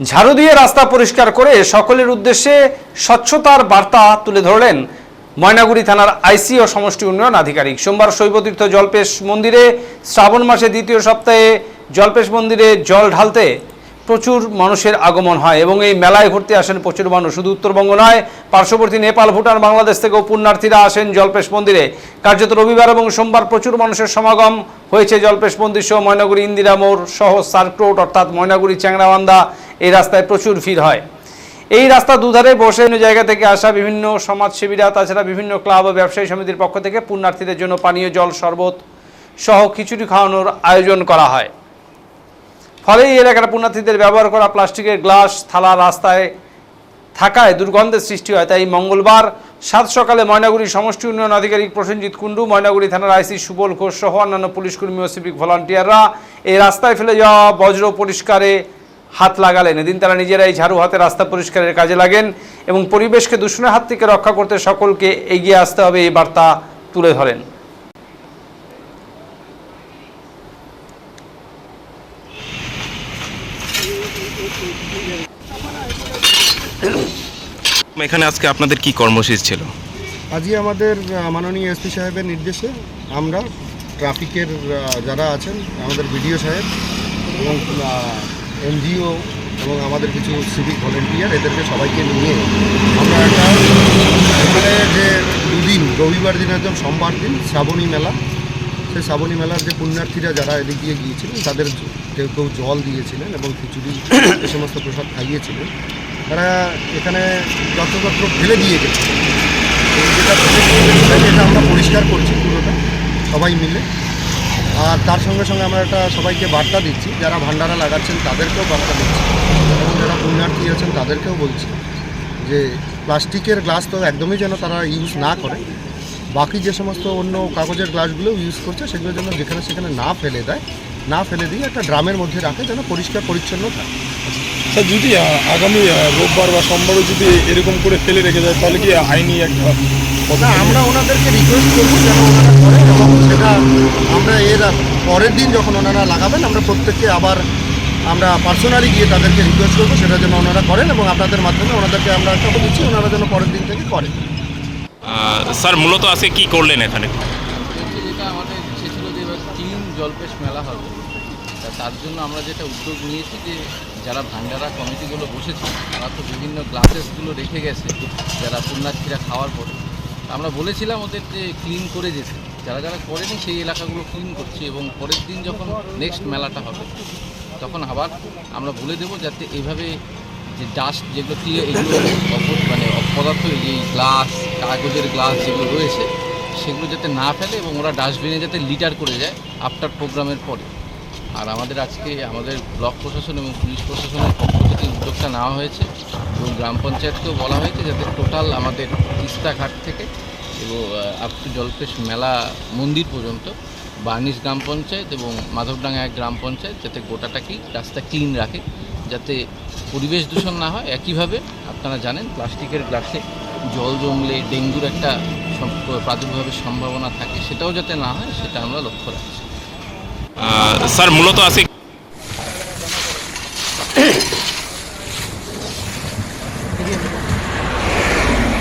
ঝাড়ু দিয়ে রাস্তা পরিষ্কার করে সকলের উদ্দেশ্যে স্বচ্ছতার বার্তা তুলে ধরলেন ময়নাগুড়ি থানার আইসি ও সমষ্টি উন্নয়ন আধিকারিক। সোমবার শৈবতীর্থ জলপেশ মন্দিরে শ্রাবণ মাসে দ্বিতীয় সপ্তাহে জলপেশ মন্দিরে জল ঢালতে প্রচুর মানুষের আগমন হয় এবং এই মেলায় ঘুরতে আসেন প্রচুর মানুষ। শুধু উত্তরবঙ্গ নয়, পার্শ্ববর্তী নেপাল, ভুটান, বাংলাদেশ থেকেও পুণ্যার্থীরা আসেন জলপেশ মন্দিরে। কার্যত রবিবার এবং সোমবার প্রচুর মানুষের সমাগম হয়েছে জলপেশ মন্দির সহ ময়নাগুড়ি ইন্দিরা মোড় সহ সার্ক রোড অর্থাৎ ময়নাগুড়ি চ্যাংরাবান্ধা এই রাস্তায় প্রচুর ভিড় হয়। এই রাস্তা দুধারে বসে অন্য জায়গা থেকে আসা বিভিন্ন সমাজসেবীরা, তাছাড়া বিভিন্ন ক্লাব ও ব্যবসায়ী সমিতির পক্ষ থেকে পুণ্যার্থীদের জন্য পানীয় জল, শরবত সহ খিচুড়ি খাওয়ানোর আয়োজন করা হয়। ফলে এই এলাকার পুণ্যার্থীদের ব্যবহার করা প্লাস্টিকের গ্লাস, থালা রাস্তায় থাকায় দুর্গন্ধের সৃষ্টি হয়। তাই মঙ্গলবার সাত সকালে ময়নাগুড়ি সমষ্টি উন্নয়ন আধিকারিক প্রসেনজিৎ কুণ্ডু, ময়নাগুড়ি থানার আইসি সুবল ঘোষ সহ অন্যান্য পুলিশকর্মী ও সিভিক ভলান্টিয়াররা এই রাস্তায় ফেলে যাওয়া বজ্র পরিষ্কারে হাত লাগালেন। এদিন তারা নিজেরাই ঝাড়ু হাতে রাস্তা পরিষ্কারের কাজে লাগেন এবং পরিবেশকে দূষণের হাত থেকে রক্ষা করতে সকলকে এগিয়ে আসতে হবে এই বার্তা তুলে ধরেন। এখানে আজকে আপনাদের কি কর্মসূচি ছিল? আজকে আমাদের মাননীয় এসপি সাহেবের নির্দেশে আমরা ট্রাফিকের যারা আছেন আমাদের বিডিও সাহেব এবং এনজিও এবং আমাদের কিছু সিভিক ভলেন্টিয়ার এদেরকে সবাইকে নিয়ে আমরা একটা এখানে যে দুদিন, রবিবার দিন একদম সোমবার দিন শ্রাবণী মেলা। সেই শ্রাবণী মেলার যে পুণ্যার্থীরা যারা এদিক দিয়ে গিয়েছিলেন, তাদের কেউ কেউ জল দিয়েছিলেন এবং খিচুড়ি, এ সমস্ত প্রসাদ খাইয়েছিলেন। তারা এখানে যত্রতত্র ফেলে দিয়ে গেছে। যেটা এটা আমরা পরিষ্কার করছি পুরোটা, সবাই মিলে। আর তার সঙ্গে সঙ্গে আমরা একটা সবাইকে বার্তা দিচ্ছি যারা ভান্ডারা লাগাচ্ছেন তাদেরকেও বার্তা দিচ্ছি এবং যারা পুণ্যার্থী আছেন তাদেরকেও বলছি যে প্লাস্টিকের গ্লাস তো একদমই যেন তারা ইউজ না করে। বাকি যে সমস্ত অন্য কাগজের গ্লাসগুলো ইউজ করছে সেগুলো যেন যেখানে সেখানে না ফেলে দেয় না ফেলে দিয়ে একটা ড্রামের মধ্যে রাখে যেন পরিষ্কার পরিচ্ছন্ন থাকে। স্যার যদি আগামী রোববার বা সোমবারও যদি এরকম করে ফেলে রেখে যায় তাহলে কি আইনি একটা আমরা ওনাদেরকে রিকোয়েস্ট করব যেন ওনারা করেন এবং পরের দিন যখন ওনারা লাগাবেন আমরা প্রত্যেককে আবার আমরা পার্সোনালি গিয়ে তাদেরকে রিকোয়েস্ট করব সেটা যেন ওনারা করেন এবং আপনাদের মাধ্যমে ওনাদেরকে আমরা একটা দিচ্ছি ওনারা যেন পরের দিন থেকে করেন। স্যার মূলত আজকে কি করলেন এখানে? যেটা আমাদের ইচ্ছে ছিল যে এবার জলপেশ মেলা হবে। তা তার জন্য আমরা যেটা উদ্যোগ নিয়েছি যে যারা ভান্ডারা কমিটিগুলো বসেছে তারা তো বিভিন্ন গ্লাসেসগুলো রেখে গেছে যারা পুণ্যার্থীরা খাওয়ার পরে। আমরা বলেছিলাম ওদের যে ক্লিন করে যেতে যারা যারা করেনি সেই এলাকাগুলো ক্লিন করছি এবং পরের দিন যখন নেক্সট মেলাটা হবে, তখন আবার আমরা বলে দেবো যাতে এইভাবে যে ডাস্ট যেগুলো ক্লিয়ার এগুলো মানে অপদার্থ এই যে গ্লাস কাগজের গ্লাস যেগুলো রয়েছে, সেগুলো যাতে না ফেলে এবং ওরা ডাস্টবিনে যাতে লিটার করে যায় আফটার প্রোগ্রামের পরে। আর আমাদের আজকে আমাদের ব্লক প্রশাসন এবং পুলিশ প্রশাসনের পক্ষ থেকে উদ্যোগটা নেওয়া হয়েছে এবং গ্রাম পঞ্চায়েতকেও বলা হয়েছে যাতে টোটাল আমাদের তিস্তা ঘাট থেকে এবং আপ টু জলপেশ মেলা মন্দির পর্যন্ত বার্নিশ গ্রাম পঞ্চায়েত এবং মাধবডাঙ্গা এক গ্রাম পঞ্চায়েত যাতে গোটাটাকেই রাস্তা ক্লিন রাখে, যাতে পরিবেশ দূষণ না হয়, একইভাবে আপনারা জানেন প্লাস্টিকের গ্লাসে জল জমলে ডেঙ্গুর একটা প্রাদুর্ভাবের সম্ভাবনা থাকে, সেটাও যাতে না হয়, সেটা আমরা লক্ষ্য রাখছি। স্যার মূলত আজকে